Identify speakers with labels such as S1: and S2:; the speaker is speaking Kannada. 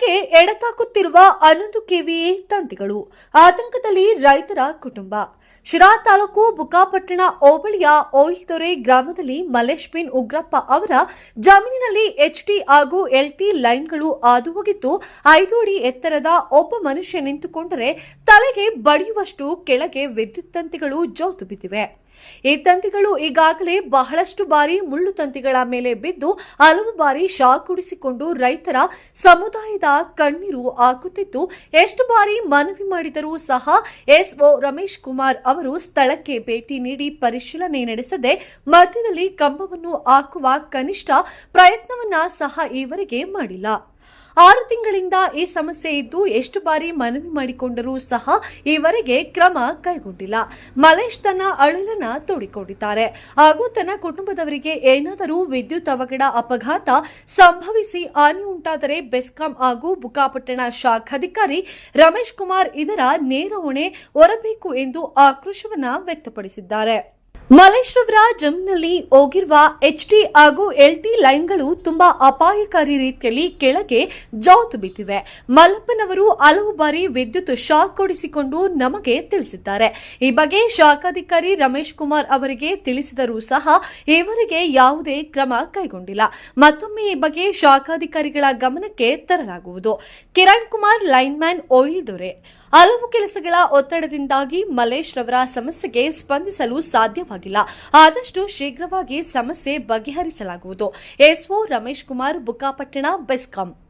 S1: ಮಳೆಗೆ ಎಡತಾಕುತ್ತಿರುವ ಹನ್ನೊಂದು ಕೆವಿಎ ತಂತಿಗಳು, ಆತಂಕದಲ್ಲಿ ರೈತರ ಕುಟುಂಬ. ಶಿರಾ ತಾಲೂಕು ಬುಕಾಪಟ್ಟಣ ಹೋಬಳಿಯ ಓಯಿದೊರೆ ಗ್ರಾಮದಲ್ಲಿ ಮಲೇಶ್ ಬಿನ್ ಉಗ್ರಪ್ಪ ಅವರ ಜಮೀನಿನಲ್ಲಿ ಎಚ್ಟಿ ಹಾಗೂ ಎಲ್ಟಿ ಲೈನ್ಗಳು ಹಾದು ಹೋಗಿದ್ದು ಐದು ಅಡಿ ಎತ್ತರದ ಒಬ್ಬ ಮನುಷ್ಯ ನಿಂತುಕೊಂಡರೆ ತಲೆಗೆ ಬಡಿಯುವಷ್ಟು ಕೆಳಗೆ ವಿದ್ಯುತ್ ತಂತಿಗಳು ಜೋತು ಬಿದ್ದಿವೆ. ಈ ತಂತಿಗಳು ಈಗಾಗಲೇ ಬಹಳಷ್ಟು ಬಾರಿ ಮುಳ್ಳು ತಂತಿಗಳ ಮೇಲೆ ಬಿದ್ದು ಹಲವು ಬಾರಿ ಶಾಕ್ ಕುಡಿಸಿಕೊಂಡು ರೈತರ ಸಮುದಾಯದ ಕಣ್ಣೀರು ಹಾಕುತ್ತಿದ್ದು, ಎಷ್ಟು ಬಾರಿ ಮನವಿ ಮಾಡಿದರೂ ಸಹ ಎಸ್ಒ ರಮೇಶ್ ಕುಮಾರ್ ಅವರು ಸ್ಥಳಕ್ಕೆ ಭೇಟಿ ನೀಡಿ ಪರಿಶೀಲನೆ ನಡೆಸದೆ ಮಧ್ಯದಲ್ಲಿ ಕಂಬವನ್ನು ಹಾಕುವ ಕನಿಷ್ಠ ಪ್ರಯತ್ನವನ್ನ ಸಹ ಈವರೆಗೆ ಮಾಡಿಲ್ಲ. ಆರು ತಿಂಗಳಿಂದ ಈ ಸಮಸ್ಯೆ ಇದ್ದು ಎಷ್ಟು ಬಾರಿ ಮನವಿ ಮಾಡಿಕೊಂಡರೂ ಸಹ ಈವರೆಗೆ ಕ್ರಮ ಕೈಗೊಂಡಿಲ್ಲ. ಮಲೇಶ್ ತನ್ನ ಅಳಲನ್ನ ತೋಡಿಕೊಂಡಿದ್ದಾರೆ. ಹಾಗೂ ತನ್ನ ಕುಟುಂಬದವರಿಗೆ ಏನಾದರೂ ವಿದ್ಯುತ್ ಅವಘಡ, ಅಪಘಾತ ಸಂಭವಿಸಿ ಹಾನಿ ಉಂಟಾದರೆ ಬೆಸ್ಕಾಂ ಹಾಗೂ ಬುಕ್ಕಾಪಟ್ಟಣ ಶಾಖಾಧಿಕಾರಿ ರಮೇಶ್ ಕುಮಾರ್ ಇದರ ನೇರ ಹೊಣೆ ಹೊರಬೇಕು ಎಂದು ಆಕ್ರೋಶವನ್ನ ವ್ಯಕ್ತಪಡಿಸಿದ್ದಾರೆ. ಮಲೇಶ್ ಜಮ್ನಲ್ಲಿ ಹೋಗಿರುವ ಎಚ್ಟಿ ಹಾಗೂ ಎಲ್ಟಿ ಲೈನ್ಗಳು ತುಂಬಾ ಅಪಾಯಕಾರಿ ರೀತಿಯಲ್ಲಿ ಕೆಳಗೆ ಜಾತು ಬಿದ್ದಿವೆ. ಮಲ್ಲಪ್ಪನವರು ಹಲವು ಬಾರಿ ವಿದ್ಯುತ್ ಶಾಕ್ ಕೊಡಿಸಿಕೊಂಡು ನಮಗೆ ತಿಳಿಸಿದ್ದಾರೆ. ಈ ಬಗ್ಗೆ ಶಾಖಾಧಿಕಾರಿ ರಮೇಶ್ ಕುಮಾರ್ ಅವರಿಗೆ ತಿಳಿಸಿದರೂ ಸಹ ಇವರಿಗೆ ಯಾವುದೇ ಕ್ರಮ ಕೈಗೊಂಡಿಲ್ಲ. ಮತ್ತೊಮ್ಮೆ ಈ ಬಗ್ಗೆ ಶಾಖಾಧಿಕಾರಿಗಳ ಗಮನಕ್ಕೆ ತರಲಾಗುವುದು. ಕಿರಣ್ ಕುಮಾರ್, ಲೈನ್ಮ್ಯಾನ್, ಓಯಿಲ್ ದೊರೆ. ಹಲವು ಕೆಲಸಗಳ ಒತ್ತಡದಿಂದಾಗಿ ಮಲೇಶ್ ರವರ ಸಮಸ್ಯೆಗೆ ಸ್ಪಂದಿಸಲು ಸಾಧ್ಯವಾಗಿಲ್ಲ. ಆದಷ್ಟು ಶೀಘ್ರವಾಗಿ ಸಮಸ್ಯೆ ಬಗೆಹರಿಸಲಾಗುವುದು. ಎಸ್ಒ ರಮೇಶ್ ಕುಮಾರ್, ಬುಕ್ಕಾಪಟ್ಟಣ, ಬೆಸ್ಕಾಂ.